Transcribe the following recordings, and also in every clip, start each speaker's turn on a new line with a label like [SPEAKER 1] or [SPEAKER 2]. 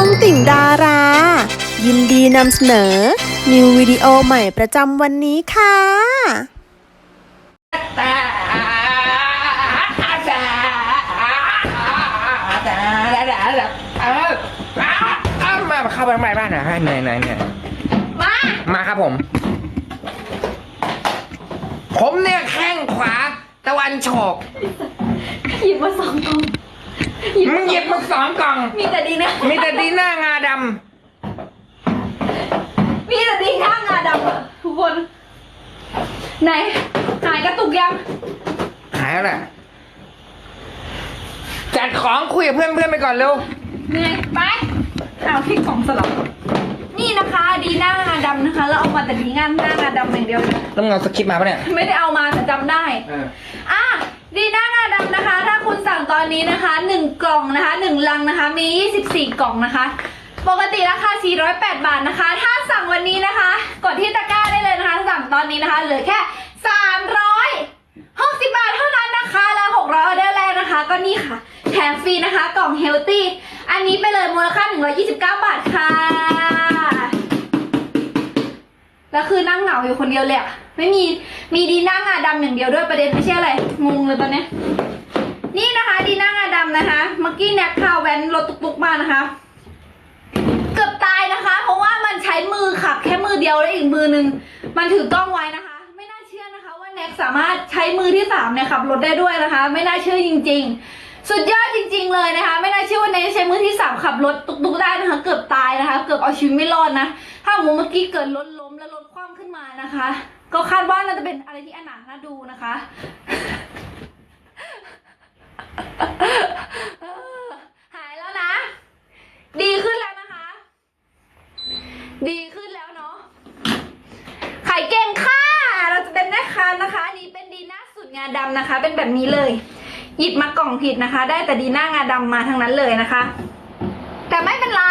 [SPEAKER 1] องติ่งดารา ยินดีนำเสนอ นิววิดีโอใหม่ประจำวันนี้ค่ะ
[SPEAKER 2] มาเข้าไปข้างในบ้านหน่อยให้เหนื่อยเหนื่อยเหนื่อย
[SPEAKER 3] มา
[SPEAKER 2] มาครับผม ผมเนี่ยแข้งขวาตะวันโฉก
[SPEAKER 3] หยิบมาสองกล่อง
[SPEAKER 2] มึงหยิบมาสองกล่อง
[SPEAKER 3] มีแต่ดีนะ
[SPEAKER 2] มีแต่ดีหน้างาด
[SPEAKER 3] มีแต่ดีข้างงาดำอะทุกคน ไหน หายกระตุกยังำ
[SPEAKER 2] หายแล้วแหละจัดของคุยกับเพื่อนเพื่อนๆไปก่อนเร็ว
[SPEAKER 3] เหนื่อยไปเอาที่กล่องสลับ นี่นะคะ ดีหน้างาดำนะคะ แล้วเอามาแต่ดีงานหน้างาดำอย่างเดียวเลย
[SPEAKER 2] ต้องเอาสคริปต์มาปะเนี่ย
[SPEAKER 3] ไม่ได้เอามาแต่จำได้
[SPEAKER 2] เออ
[SPEAKER 3] อะ ดีน่างาดำนะคะ ถ้าคุณสั่งตอนนี้นะคะ 1 กล่องนะคะ 1 ลังนะคะ มี 24 กล่องนะคะ ปกติราคา 408 บาทนะคะ ถ้าสั่งวันนี้นะคะ กดที่ตะกร้าได้เลยนะคะ สั่งตอนนี้นะคะ เหลือแค่ 360 บาทเท่านั้นนะคะแล้ว600ออเดอร์แรกนะคะ ก็นี่ค่ะ แถมฟรีนะคะ กล่องเฮลตี้ อันนี้ไปเลยมูลค่า 129 บาทค่ะ แล้วคือนั่งเหงาอยู่คนเดียวเลยอะไม่มีมีดีน่างาดำอย่างเดียวด้วยประเด็นไม่ใช่อะไรงงเลยตอนนี้ นี่นะคะดีน่างาดำนะคะเมื่อกี้แน็กพาวแว้นรถตุกๆมานะคะ เกือบตายนะคะ เพราะว่ามันใช้มือขับแค่มือเดียวแล้วอีกมือหนึ่งมันถือกล้องไว้นะคะ ไม่น่าเชื่อนะคะ ว่าแน็กสามารถใช้มือที่สามเนี่ยขับรถได้ด้วยนะคะ ไม่น่าเชื่อจริง ๆ สุดยอดจริง ๆ เลยนะคะ ไม่น่าเชื่อว่าแน็กใช้มือที่สามขับรถตุกๆได้นะคะ เกือบตายนะคะ เกือบเอาชีวิตไม่รอดนะ ถ้าสมมติเมื่อกี้เกิดรถล้มแล้วรถคว่ำขึ้นมานะคะ ก็คาดว่าน่าจะเป็นอะไรที่อนาถน่าดูนะคะ หายแล้วนะ ดีขึ้นแล้วนะคะ ดีขึ้นแล้วเนาะไขายเก่งค่ะ เราจะเป็นแม่ค้านะคะ อันนี้เป็นดีน้าสุดงาดำนะคะ เป็นแบบนี้เลย หยิบมากล่องผิดนะคะ ได้แต่ดีหน้างาดำมาทั้งนั้นเลยนะคะ แต่ไม่เป็นไร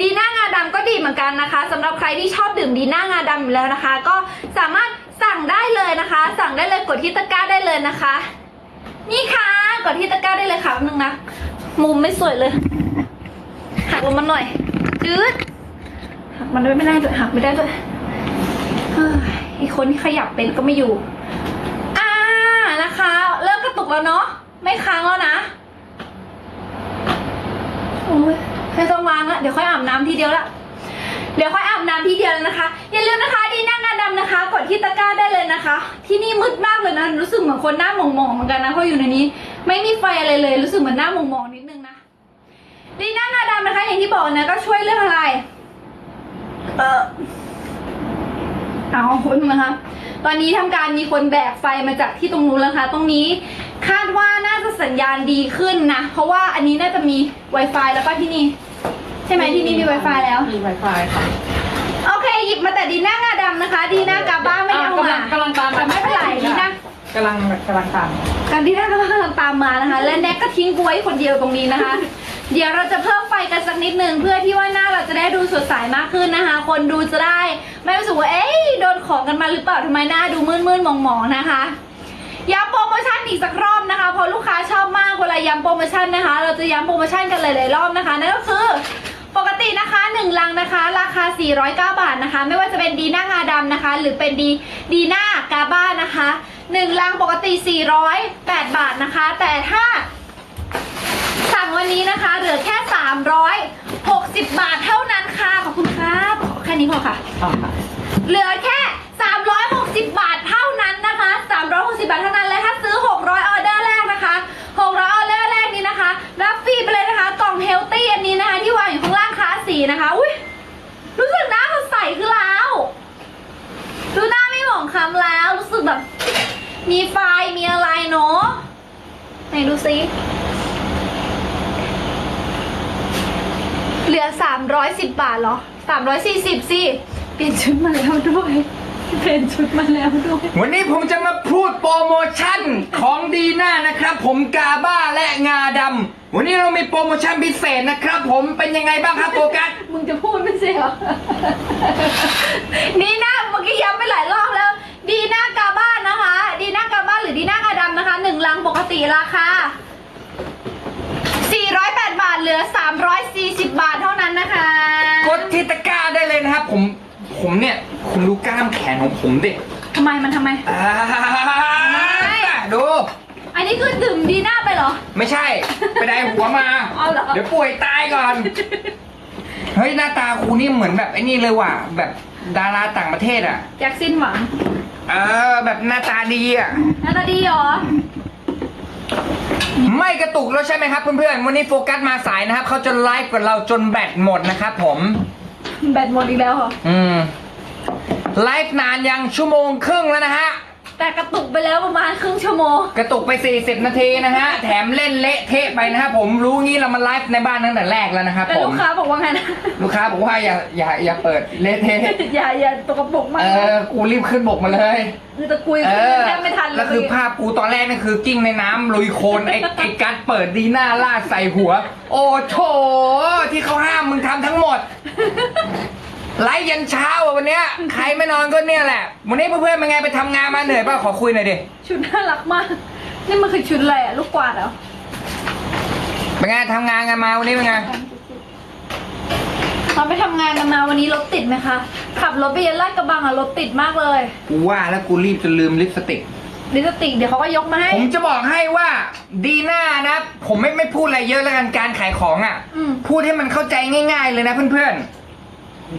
[SPEAKER 3] ดีหน้างาดำก็ดีเหมือนกันนะคะสำหรับใครที่ชอบดื่มดีหน้างาดำอยู่แล้วนะคะ ก็สามารถสั่งได้เลยนะคะ สั่งได้เลยกดที่ตะกร้าได้เลยนะคะ นี่ค่ะกดที่ตะกร้าได้เลยค่ะนึงนะมุมไม่สวยเลยหักลงมาหน่อยจืดหักมันไม่ได้ด้วยหักไม่ได้ด้วยเฮ้ยอีกคนที่ขยับเป็นก็ไม่อยู่ อ่านะคะ เริ่มกระตุกแล้วเนาะ ไม่ค้างแล้วนะ โอ้ยไม่ต้องวางละเดี๋ยวค่อยอาบน้ำทีเดียวละ เดี๋ยวค่อยอาบน้ำทีเดียวเลยนะคะ อย่าลืมนะคะดีนั่งงานดำนะคะ กดที่ตะกร้าได้เลยนะคะ ที่นี่มืดมากเลยนะ รู้สึกเหมือนคนหน้าหมองๆเหมือนกันนะ เพราะอยู่ในนี้ ไม่มีไฟอะไรเลย รู้สึกเหมือนหน้าหมองๆนิดนึงนะ ดีนั่งงานดำนะคะ อย่างที่บอกนะ ก็ช่วยเรื่องอะไร เออ เอาคุณนะคะตอนนี้ทำการมีคนแบกไฟมาจากที่ตรงนู้นแล้วค่ะ ตรงนี้คาดว่าน่าจะสัญญาณดีขึ้นนะ เพราะว่าอันนี้น่าจะมี Wi-Fi แล้วก็ที่นี่ ใช่ไหมที่นี่มี Wi-Fi แล้ว
[SPEAKER 4] มี Wi-Fi ค่ะ
[SPEAKER 3] โอเค หยิบมาแต่ดีหน้างาดำนะคะ ดีหน้ากาบ้าไม่ได้เอามากำ
[SPEAKER 4] ลังตาม
[SPEAKER 3] แต่ไม่เป็นไรดีหน้ากำ
[SPEAKER 4] ลังกำลังตาม
[SPEAKER 3] การดีหน้ากาบ้ากำลังตามมานะคะ และแน็กก็ทิ้งกูไว้คนเดียวตรงนี้นะคะ เดี๋ยวเราจะเพิ่มไฟกันสักนิดนึงเพื่อที่ว่าหน้าเราจะได้ดูสดใสมากขึ้นนะคะ คนดูจะได้ ไม่รู้สึกว่าเอ๊ะโดนของกันมาหรือเปล่าทำไมหน้าดูมืดๆมองๆนะคะย้ำโปรโมชั่นอีกสักรอบนะคะเพราะลูกค้าชอบมากเวลาย้ำโปรโมชั่นนะคะ เราจะย้ำโปรโมชั่นกันหลายๆรอบนะคะนั่นก็คือปกตินะคะ 1 ลังนะคะ ราคา 409 บาทนะคะ ไม่ว่าจะเป็นดีน่างาดำนะคะ หรือเป็นดีดีน่ากาบ้านะคะ 1 ลังปกติ 408 บาทนะคะ แต่ถ้า สั่งวันนี้นะคะเหลือแค่ 360 บาทเท่านั้นค่ะ ขอบคุณครับแค่นี้พอค่ะ
[SPEAKER 4] อ๋อค่ะ
[SPEAKER 3] เหลือแค่ 360 บาทเท่านั้นนะคะ 360 บาทเท่านั้นและถ้าซื้อ 600 ออเดอร์แรกนะคะ600ออเดอร์แรกนี้นะคะ รับฟรีไปเลยนะคะ กล่องเฮลตี้อันนี้นะคะ ที่วางอยู่ข้างล่างคลาสสีนะคะ อุ้ยรู้สึกหน้าสดใสขึ้นแล้ว ดูหน้าไม่หมองคล้ำแล้ว รู้สึกแบบ มีไฟมีอะไรเนาะไหนดูซิ เหลือ 310 บาทเหรอ 340สิเปลี่ยนชุดมาแล้วด้วย เปลี่ยนชุดมาแล้วด้วย
[SPEAKER 2] วันนี้ผมจะมาพูดโปรโมชั่นของดีหน้านะครับ ผมกาบ้าและงาดำวันนี้เรามีโปรโมชั่นพิเศษนะครับ ผมเป็นยังไงบ้างครับโฟกัส
[SPEAKER 3] มึงจะพูดไม่ใช่เหรอ ดีน่าเมื่อกี้ย้ำไปหลายรอบแล้ว ดีน่ากาบ้านนะคะ ดีน่ากาบ้านหรือดีน่ากาดำนะคะหนึ่งลังปกติราคา 408 บาทเหลือ 340 บาทเท่านั้นนะคะ
[SPEAKER 2] นะครับ ผม ผมเนี่ย คุณดูกล้ามแขนของผมดิ
[SPEAKER 3] ทำไมมันทำไม
[SPEAKER 2] อ่าดู
[SPEAKER 3] อันนี้คือดื่มดีน่าไปเหรอ
[SPEAKER 2] ไม่ใช่ ไปได้หัวมา
[SPEAKER 3] เอาเหรอ
[SPEAKER 2] เดี๋ยวป่วยตายก่อน เฮ้ย หน้าตาครูนี่เหมือนแบบไอ้นี่เลยว่ะ แบบดาราต่างประเทศอะ
[SPEAKER 3] แจ็คสิ้นหวัง
[SPEAKER 2] เออ แบบหน้าตาดีอะ
[SPEAKER 3] หน้าตาดีเหรอ
[SPEAKER 2] ไม่กระตุกแล้วใช่ไหมครับเพื่อนๆ วันนี้โฟกัสมาสายนะครับ เขาจะไลฟ์กับเราจนแบตหมดนะครับผม
[SPEAKER 3] แบตหมดอีกแล้วเหรอ
[SPEAKER 2] อืม ไลฟ์นานยังชั่วโมงครึ่งแล้วนะฮะ
[SPEAKER 3] แต่กระตุกไปแล้วประมาณครึ่งชั่วโมง
[SPEAKER 2] กระตุกไป 40 นาทีนะฮะ แถมเล่นเละเทะไปนะครับผมรู้งี้เรามาไลฟ์ในบ้านตั้งแต่แรกแล้วนะครับ
[SPEAKER 3] แต่
[SPEAKER 2] ผม
[SPEAKER 3] ลูกค้าบอกว่าไงนะ
[SPEAKER 2] ลูกค้าบอกว่าอย่าอย่าอย่าเปิดเละเทะ
[SPEAKER 3] อย่าอย่าตกกระปุกมาก
[SPEAKER 2] เออกูรีบขึ้นบกมาเลย
[SPEAKER 3] คือตะกุย
[SPEAKER 2] เอ
[SPEAKER 3] ขึ้น
[SPEAKER 2] อ
[SPEAKER 3] แทบไม่ทันเลย
[SPEAKER 2] แล้วคือภาพกูตอนแรกนี่คือกิ้งในน้ำลุยโคลนไอ้ไอ้กัดเปิดดีหน้าลาดใส่หัว โอ้โถที่เขาห้ามมึงทำทั้งหมด ไลฟ์ยันเช้าอะวันเนี้ยใครไม่นอนก็เนี่ยแหละ วันนี้เพื่อนๆเป็นไงไปทำงานมาเหนื่อยป่ะขอคุยหน่อยดิ
[SPEAKER 3] ชุดน่ารักมาก นี่มันคือชุดอะไรอะลูกกวาดเหรอ
[SPEAKER 2] เป็นไงทำงานกันมาวันนี้เป็นไง
[SPEAKER 3] ตอนไปทำงานกันมาวันนี้รถติดไหมคะ ขับรถไปยันลาดกระบังอะรถติดมากเลย
[SPEAKER 2] กูว่าแล้วกูรีบจนลืมลิปสติก
[SPEAKER 3] ลิปสติกเดี๋ยวเขาก็ยกมาให้
[SPEAKER 2] ผมจะบอกให้ว่าดีหน้านะ ผมไม่ไม่พูดอะไรเยอะแล้วกันการขายของอะ
[SPEAKER 3] อืม
[SPEAKER 2] พูดให้มันเข้าใจง่าย ๆ เลยนะเพื่อนๆ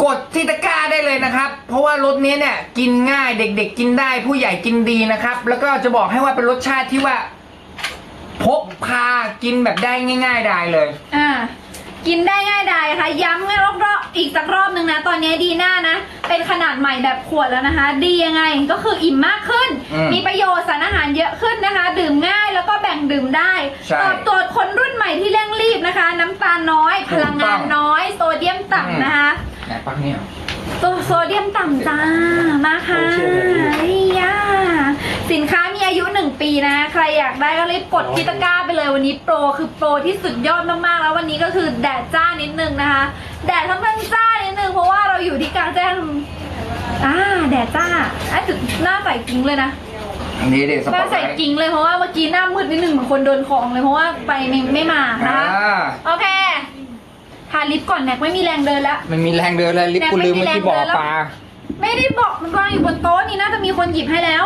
[SPEAKER 2] กดที่ตะกร้าได้เลยนะครับ เพราะว่ารสนี้เนี่ยกินง่ายเด็กๆ กินได้ผู้ใหญ่กินดีนะครับ แล้วก็จะบอกให้ว่าเป็นรสชาติที่ว่า พกพากินแบบได้ง่าย ๆ ได้เลย
[SPEAKER 3] อ่ากินได้ง่ายดายค่ะ ย้ำให้รอบๆอีกสักรอบหนึ่งนะ ตอนนี้ดีหน้านะ เป็นขนาดใหม่แบบขวดแล้วนะคะ ดียังไงก็คืออิ่มมากขึ้น
[SPEAKER 2] อืม
[SPEAKER 3] มีประโยชน์สารอาหารเยอะขึ้นนะคะ ดื่มง่ายแล้วก็แบ่งดื่มได้
[SPEAKER 2] ใช่
[SPEAKER 3] ตอบโจทย์คนรุ่นใหม่ที่เร่งรีบนะคะ น้ำตาลน้อย พลังงานน้อย โซเดียมต่ำนะคะ
[SPEAKER 2] ไหนปักเนี่ย
[SPEAKER 3] ตัวโซเดียมต่ำจ้า มาค่ะนี่ย่าสินค้ามีอายุ 1 ปีนะ ใครอยากได้ก็รีบกดที่ตะกร้าไปเลยวันนี้โปรคือโปรที่สุดยอดมากๆ แล้ววันนี้ก็คือแดดจ้านิดนึงนะคะ แดดค่อนข้างจ้านิดนึงเพราะว่าเราอยู่ที่กลางแจ้งอ่าแดดจ้าอะจุดหน้าใส่กิ้งเลยนะ
[SPEAKER 2] อันนี้เด็กส
[SPEAKER 3] ห
[SPEAKER 2] ปอ
[SPEAKER 3] น้า
[SPEAKER 2] ร์ต
[SPEAKER 3] ใส่กิ้งเลยเพราะว่าเมื่อกี้หน้ามืดนิดนึงเหมือนคนโดนของเลยเพราะว่าไปไม่ไม่มานะคะ
[SPEAKER 2] อ่า
[SPEAKER 3] โอเค ทาลิปก่อนแน็กไม่มีแรงเดินแล้ว
[SPEAKER 2] มันมีแรงเดินเลยลิฟต์กูลืมเมื่อกี้บอกปลา
[SPEAKER 3] ไม่ได้บอกมันวางอยู่บนโต๊ะนี่น่าจะมีคนหยิบให้แล้ว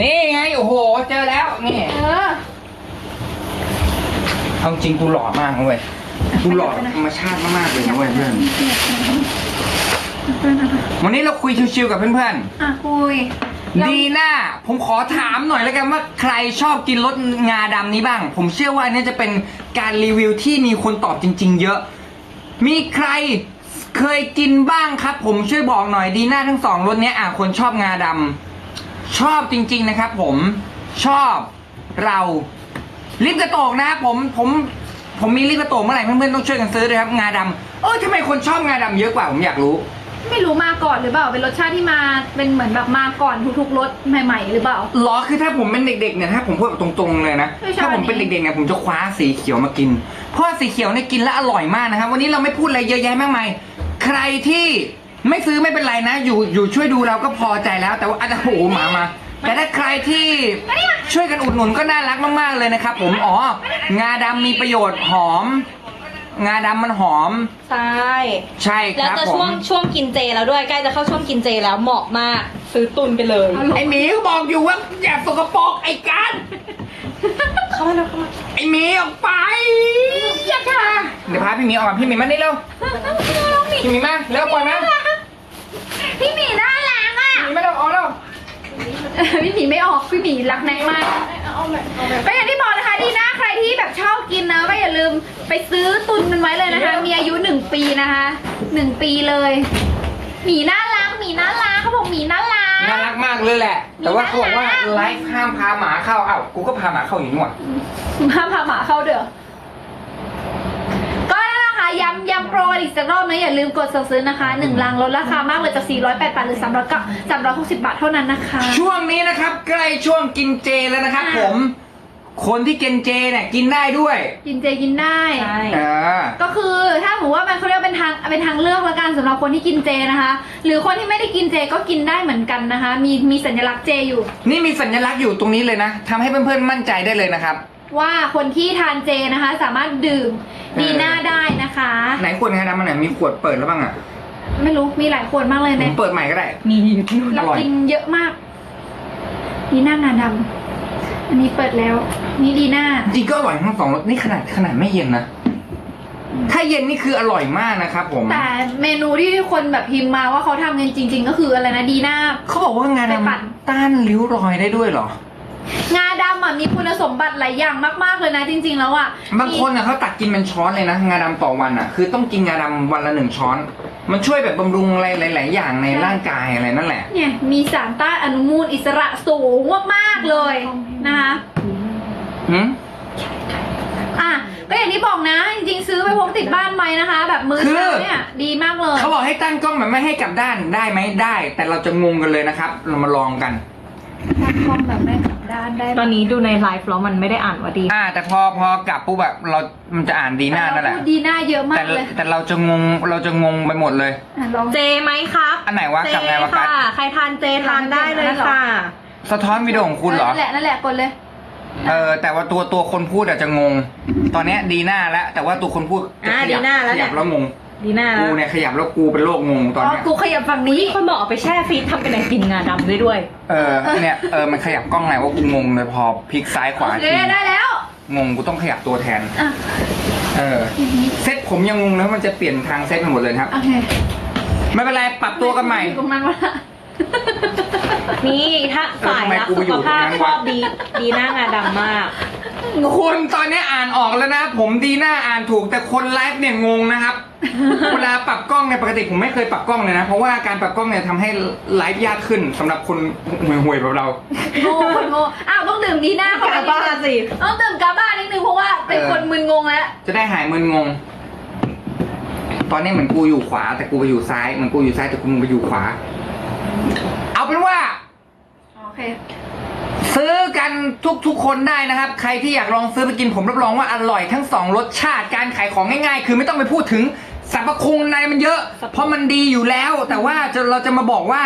[SPEAKER 2] นี่ไงโอ้โห เจอแล้วนี่
[SPEAKER 3] เออ
[SPEAKER 2] เอาจริงกูหล่อมากนะเว้ยกูหล่อธรรมชาติมากๆเลยนะเว้ยเพื่อน วันนี้เราคุยชิวๆกับเพื่อน
[SPEAKER 3] อะคุย
[SPEAKER 2] ๆ ดีหน้าผมขอถามหน่อยแล้วกันว่าใครชอบกินรสงาดำนี้บ้าง ผมเชื่อว่าอันนี้จะเป็นการรีวิวที่มีคนตอบจริง ๆ เยอะ มีใครเคยกินบ้างครับ ผมช่วยบอกหน่อยดีหน้าทั้งสองรสเนี้ยอะคนชอบงาดำชอบจริง ๆ นะครับ ผมชอบเราลิปกระโตกนะครับผมผมผมมีลิปกระโตกเมื่อไหร่เพื่อนๆต้องช่วยกันซื้อเลยครับงาดำเออทำไมคนชอบงาดำเยอะกว่าผมอยากรู้
[SPEAKER 3] ไม่รู้มาก่อนหรือเปล่าเป็นรสชาติที่มาเป็นเหมือนแบบมาก่อนทุกๆรสใหม่ ๆ หรือเปล่า
[SPEAKER 2] หรอคือถ้าผมเป็นเด็กๆเนี่ยถ้าผมพูดแบบตรงๆเลยนะ
[SPEAKER 3] ไม่ใช่
[SPEAKER 2] ถ้าผมเป็นเด็กๆเนี่ยผมจะคว้าสีเขียวมากิน เพราะว่าสีเขียวเนี่ยกินแล้วอร่อยมากนะครับ วันนี้เราไม่พูดอะไรเยอะแยะมากมายใครที่ไม่ซื้อไม่เป็นไรนะ อยู่อยู่ช่วยดูเราก็พอใจแล้ว แต่ว่าอาจจะโอ้โหหมามา แต่ถ้าใครที่ช่วยกันอุดหนุนก็น่ารักมากๆเลยนะครับผมอ๋องาดำมีประโยชน์หอม งาดำมันหอม
[SPEAKER 4] ใช่
[SPEAKER 2] ใช่ค
[SPEAKER 4] แล้ว
[SPEAKER 2] รับ
[SPEAKER 4] จะ
[SPEAKER 2] ผ
[SPEAKER 4] ช่ว
[SPEAKER 2] ม
[SPEAKER 4] งช่วงกินเจแล้วด้วยใกล้จะเข้าช่วงกินเจแล้วเหมาะมาก ซื้อตุนไปเลย
[SPEAKER 2] ไอหมีก็บอกอยู่ว่าอย่าสกปรกไอ้กัน
[SPEAKER 4] เข้ามาแล้วเข้ามา
[SPEAKER 2] ไอหมีออกไปอย่าค่ะเดี๋ยวพาพี่หมีออกมาพี่หมีมานี่เร็วพี่หมีมาเร็วปล่อยมา
[SPEAKER 3] พี่หมีน่ารักอะ
[SPEAKER 2] พี่หมีมาเร็วออกเร็ว
[SPEAKER 3] พี่หมีไม่ออก พี่หมีรักแน็กมากก็อย่างที่บอกนะคะดีนะใครที่แบบ ชอบกินนะก็อย่าลืมไปซื้อตุนมันไว้เลยนะคะ มีอายุหนึ่งปีนะคะหนึ่งปีเลยหมีน่ารักหมีน่ารักเขาบอกหมีน่ารัก
[SPEAKER 2] น่ารักมากเลยแหละ แต่ว่าเขาบอกว่า
[SPEAKER 3] น่ารัก
[SPEAKER 2] ไลฟ์ห้ามพาหมาเข้าเอ้ากูก็พาหมาเข้าอยู่นี่หว่า
[SPEAKER 3] ห้ามพาหมาเข้าเด้อก็นั่นแหละค่ะย้ำย้ำโปรอีกสักรอบนะอย่าลืมกดสั่งซื้อนะคะหนึ่งลังลดราคามากเลยจาก 408 บาทหรือ300ก็360 บาทเท่านั้นนะคะ
[SPEAKER 2] ช่วงนี้นะครับ ใกล้ช่วงกินเจแล้วนะครับ
[SPEAKER 3] อ่า
[SPEAKER 2] ผม คนที่กินเจเนี่ยกินได้ด้วย
[SPEAKER 3] กินเจกินได้
[SPEAKER 4] ใช่
[SPEAKER 2] เออ
[SPEAKER 3] ก็คือถ้าผมว่ามันเขาเรียกว่าเป็นทางเป็นทางเลือกละกันสำหรับคนที่กินเจนะคะ หรือคนที่ไม่ได้กินเจก็กินได้เหมือนกันนะคะ มีมีสัญลักษณ์เจอยู่
[SPEAKER 2] นี่มีสัญลักษณ์อยู่ตรงนี้เลยนะทำให้เพื่อนๆมั่นใจได้เลยนะครับ
[SPEAKER 3] ว่าคนที่ทานเจนะคะ สามารถดื่ม
[SPEAKER 2] เออ
[SPEAKER 3] ดีน่าได้นะคะ
[SPEAKER 2] ไหนขวดงาดำมันไหนมีขวดเปิดแล้วบ้างอะ
[SPEAKER 3] ไม่รู้มีหลายขวดมากเลย
[SPEAKER 2] ผ
[SPEAKER 3] เนี่
[SPEAKER 2] ม
[SPEAKER 3] ย
[SPEAKER 2] เปิดใหม่ก็ได้
[SPEAKER 4] มีอยู่ที่นู่น
[SPEAKER 3] เรา
[SPEAKER 2] อร่อย
[SPEAKER 3] กินเยอะมากดีน่างาดำ อันนี้เปิดแล้ว นี่ดีน่า
[SPEAKER 2] จริงก็อร่อยทั้งสองรสนี่ขนาดขนาดไม่เย็นนะ ถ้าเย็นนี่คืออร่อยมากนะครับผม
[SPEAKER 3] แต่เมนูที่คนแบบพิมพ์มาว่าเขาทำกันจริง ๆ ก็คืออะไรนะดีน่า
[SPEAKER 2] เขาบอกว่างา
[SPEAKER 3] ไปปั่น
[SPEAKER 2] ดำต้านริ้วรอยได้ด้วยเหรอ
[SPEAKER 3] งาดำอะมีคุณสมบัติหลายอย่างมากๆเลยนะจริง ๆ แล้วอะ
[SPEAKER 2] บางคนอะเขาตักกินเป็นช้อนเลยนะงาดำต่อวันอะ คือต้องกินงาดำวันละหนึ่งช้อน มันช่วยแบบบำรุงอะไรหลาย ๆ อย่างในร่างกายอะไรนั่นแหละ
[SPEAKER 3] เนี่ยมีสารต้านอนุมูลอิสระสูงมากๆเลยนะคะ
[SPEAKER 2] หืม
[SPEAKER 3] อะก็อย่างที่บอกนะ จริงๆ ซื้อไปพกติดบ้านไหมนะคะ แบบมือ
[SPEAKER 2] คือ
[SPEAKER 3] เช้าเนี่ยดีมากเลย
[SPEAKER 2] เขาบอกให้ตั้งกล้องแบบไม่ให้กลับด้านได้ไหมได้ แต่เราจะงงกันเลยนะครับ เรามาลองกัน
[SPEAKER 3] ตั้งกล้องแบบไม่กลับ ด้านได้
[SPEAKER 4] ตอนนี้ดูในไลฟ์แล้วมันไม่ได้อ่านว่าดี
[SPEAKER 2] อ่า แต่พอพอกลับปุ๊บแบบเรา มันจะอ่านดีหน้านั่นแหละ
[SPEAKER 3] พูดดีหน้าเยอะมา
[SPEAKER 2] แต่
[SPEAKER 3] กเลย
[SPEAKER 2] แต่เราจะงงเราจะงงไปหมดเลย
[SPEAKER 3] อะลอง
[SPEAKER 4] เจไหมครับ
[SPEAKER 2] อันไหนวะ
[SPEAKER 4] เจ
[SPEAKER 2] กลับไงวะกั
[SPEAKER 4] ค่ะ
[SPEAKER 2] ด
[SPEAKER 4] ใครทานเจทานได้เลยค่ะ
[SPEAKER 2] สะท้อนวิดีโอของคุณเหรอ
[SPEAKER 3] นั่นแหละนั่นแหละกดเลย
[SPEAKER 2] เออแต่ว่าตัวตัวคนพูดอาจจะงง ตอนเนี้ยดีหน้าแล้วแต่ว่าตัวคนพูดจะ
[SPEAKER 4] อ่า
[SPEAKER 2] ขยับ
[SPEAKER 4] ดีหน้าแล้ว
[SPEAKER 2] ข
[SPEAKER 4] เนี่ย
[SPEAKER 2] ยับแล้วงง
[SPEAKER 4] ดีหน้าแล้
[SPEAKER 2] กู
[SPEAKER 4] ว
[SPEAKER 2] เนี่ยขยับแล้วกูเป็นโรคงงตอน
[SPEAKER 3] อ๋อ
[SPEAKER 2] เนี้ย
[SPEAKER 3] กูขยับฝั่งนี้
[SPEAKER 4] คนบอกเอาไปแช่ฟรีซทำเป็นไอกินงาดำได้ด้วย
[SPEAKER 2] เออเนี่ยเออมันขยับกล้องไหนว่ากูงงเลยพอพลิกซ้ายขวา
[SPEAKER 3] โอเค
[SPEAKER 2] ที
[SPEAKER 3] ได้แล้ว
[SPEAKER 2] งงกูต้องขยับตัวแทน
[SPEAKER 3] อะ
[SPEAKER 2] เออเซตผมยังงงแล้วมันจะเปลี่ยนทางเซตไปหมดเลยนะครับ
[SPEAKER 3] โอเค
[SPEAKER 2] ไม่เป็นไรปรับตัวกันใหม่
[SPEAKER 3] อยู่ตรงนั้นวะ
[SPEAKER 4] นี่ถ้าสายรัก
[SPEAKER 2] เออทำไมกู
[SPEAKER 4] สุ
[SPEAKER 2] ไปอยู่
[SPEAKER 4] ขภาพ
[SPEAKER 2] ตรงนั้น
[SPEAKER 4] ช
[SPEAKER 2] วะ
[SPEAKER 4] อบดีดีหน้างาดำมาก
[SPEAKER 2] คุณตอนนี้อ่านออกแล้วนะ ผมดีหน้าอ่านถูกแต่คนไลฟ์เนี่ยงงนะครับ เวลาปรับกล้องเนี่ยปกติผมไม่เคยปรับกล้องเลยนะ เพราะว่าการปรับกล้องเนี่ยทำให้ไลฟ์ยากขึ้นสำหรับคนห่วยๆแบบเรา
[SPEAKER 3] โง่คนโง่อ้าวต้องดื่มดีหน้าเข้าไป
[SPEAKER 4] กาบ้าสิ
[SPEAKER 3] ต้องดื่มกาบ้านิดนึงเพราะว่าเป็น
[SPEAKER 2] เออ
[SPEAKER 3] คนมึนงงแล้ว
[SPEAKER 2] จะได้หายมึนงง ตอนนี้เหมือนกูอยู่ขวา แต่กูไปอยู่ซ้ายเหมือนกูอยู่ซ้ายแต่กูมึงไปอยู่ขวา เอาเป็นว่า
[SPEAKER 3] โอเค
[SPEAKER 2] ซื้อกันทุกๆคนได้นะครับ ใครที่อยากลองซื้อไปกินผมรับรองว่าอร่อยทั้งสองรสชาติการขายของง่ายๆ คือไม่ต้องไปพูดถึงสรรพคุณในมันเยอะ เพราะมันดีอยู่แล้ว แต่ว่าจะเราจะมาบอกว่า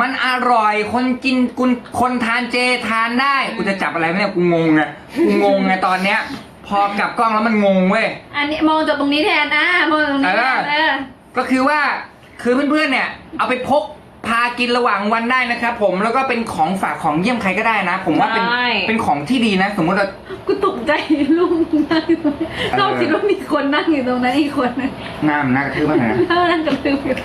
[SPEAKER 2] มันอร่อยคนกินกุนคนทานเจทานได้กูจะจับอะไรไหมเนี่ยกูงงไงกูงงไงตอนเนี้ย พอกลับกล้องแล้วมันงงเว้ย
[SPEAKER 3] อันนี้มองจากตรงนี้แทนนะมองจากตรงนี้แทน
[SPEAKER 2] เออ
[SPEAKER 3] เออ
[SPEAKER 2] ก็คือว่าคือเพื่อนๆเนี่ย เอาไปพกพา กินระหว่างวันได้นะครับผมแล้วก็เป็นของฝากของเยี่ยมใครก็ได้นะ ผมว่าเป็น
[SPEAKER 4] ใช่
[SPEAKER 2] เป็นของที่ดีนะ สมมติเรา
[SPEAKER 3] กูตกใจลุงนั่งอยู่ตรงนี้
[SPEAKER 2] เออ
[SPEAKER 3] เราคิดว่ามีคนนั่งอยู่ตรงนั้นอีกคนนึง
[SPEAKER 2] หน้ามันน่ากระทืบมากเลยนะ
[SPEAKER 3] นั่งกันลืมอยู่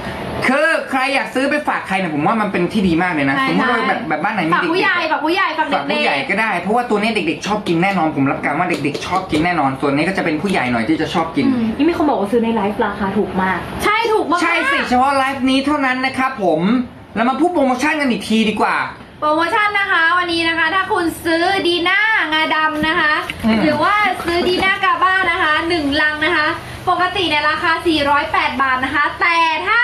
[SPEAKER 2] คือใครอยากซื้อไปฝากใครเนี่ยผมว่ามันเป็นที่ดีมากเลยนะ
[SPEAKER 3] ใช่
[SPEAKER 2] สมมติว่า
[SPEAKER 3] ใช่
[SPEAKER 2] แบบแบบบ้านไหนมี
[SPEAKER 3] ฝาก
[SPEAKER 2] เด็ก
[SPEAKER 3] ผู้ใหญ่
[SPEAKER 2] ๆ
[SPEAKER 3] ฝากผู้ใหญ่ฝาก
[SPEAKER 2] ฝาก
[SPEAKER 3] เด็
[SPEAKER 2] ผู้ใหญ่
[SPEAKER 3] ก
[SPEAKER 2] ก็ได้ เพราะว่าตัวนี้เด็กๆ ชอบกินแน่นอนผมรับการว่าเด็กๆ ชอบกินแน่นอน ส่วนนี้ก็จะเป็นผู้ใหญ่หน่อยที่จะชอบ
[SPEAKER 3] ๆ
[SPEAKER 2] กิน
[SPEAKER 3] อืม
[SPEAKER 4] นี่มีคนบอกว่าซื้อในไลฟ์ราคาถูกมาก
[SPEAKER 3] ใช่ถูกมากๆ
[SPEAKER 2] ใช่สิเฉพาะไลฟ์นี้เท่านั้นนะครับผม เรามาพูดโปรโมชั่นกันอีกทีดีกว่า
[SPEAKER 3] โปรโมชั่นนะคะวันนี้นะคะ ถ้าคุณซื้อดีน่างาดำนะคะ
[SPEAKER 2] อืม
[SPEAKER 3] หรือว่าซื้อดีน่ากาบ้านะคะหนึ่งลังนะคะ ปกติเนี่ยราคา 408 บาทนะคะ แต่ถ้า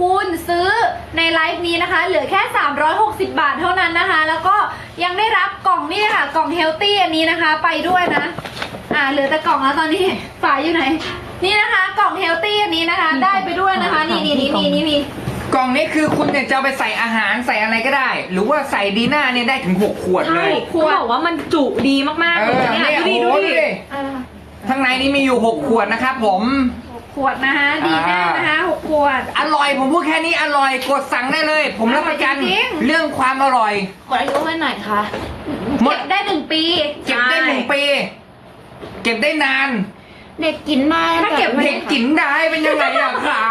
[SPEAKER 3] คุณซื้อในไลฟ์นี้นะคะ เหลือแค่ 360 บาทเท่านั้นนะคะ แล้วก็ยังได้รับกล่องนี่ค่ะ กล่องเฮลตี้อันนี้นะคะไปด้วยนะ อ่าเหลือแต่กล่องแล้วตอนนี้ ฝาอยู่ไหน นี่นะคะ กล่องเฮลตี้อันนี้นะคะ ได้ไปด้วยนะคะ นี่นี่นี่นี่นี่นี่
[SPEAKER 2] กล่องนี้คือคุณเนี่ยจะเอาไปใส่อาหารใส่อะไรก็ได้ หรือว่าใส่ดีหน้าเนี่ยได้ถึงหกขวดเล
[SPEAKER 4] ใช่
[SPEAKER 2] ย
[SPEAKER 4] เขาบอกว่ามันจุดีมาก
[SPEAKER 2] เอ
[SPEAKER 4] ๆเลย
[SPEAKER 2] อ
[SPEAKER 4] เนี่ย
[SPEAKER 2] เนี่ย
[SPEAKER 4] ดู
[SPEAKER 2] โอ้
[SPEAKER 4] ดิ
[SPEAKER 2] โห
[SPEAKER 4] ดู
[SPEAKER 2] ดู
[SPEAKER 4] ดิ
[SPEAKER 2] ดิข้างในนี้มีอยู่หกขวดนะครับผม
[SPEAKER 3] ขวดนะคะ ดีน่านะคะหกขวด
[SPEAKER 2] อร่อยผมพูดแค่นี้อร่อยกดสั่งได้เลย ผมรับประกัน
[SPEAKER 3] อร่อยจริงๆ
[SPEAKER 2] เรื่องความอร่อย
[SPEAKER 5] หมดอายุเมื่อไหร่คะ
[SPEAKER 2] หมด
[SPEAKER 3] เก็บได้หนึ่งปี
[SPEAKER 2] เก็บได้หนึ่งปี เก็บได้นาน
[SPEAKER 5] เด็กกินได้
[SPEAKER 3] ถ้าเก็บไว้
[SPEAKER 2] เด็กกินได้เป็นยังไงอะขา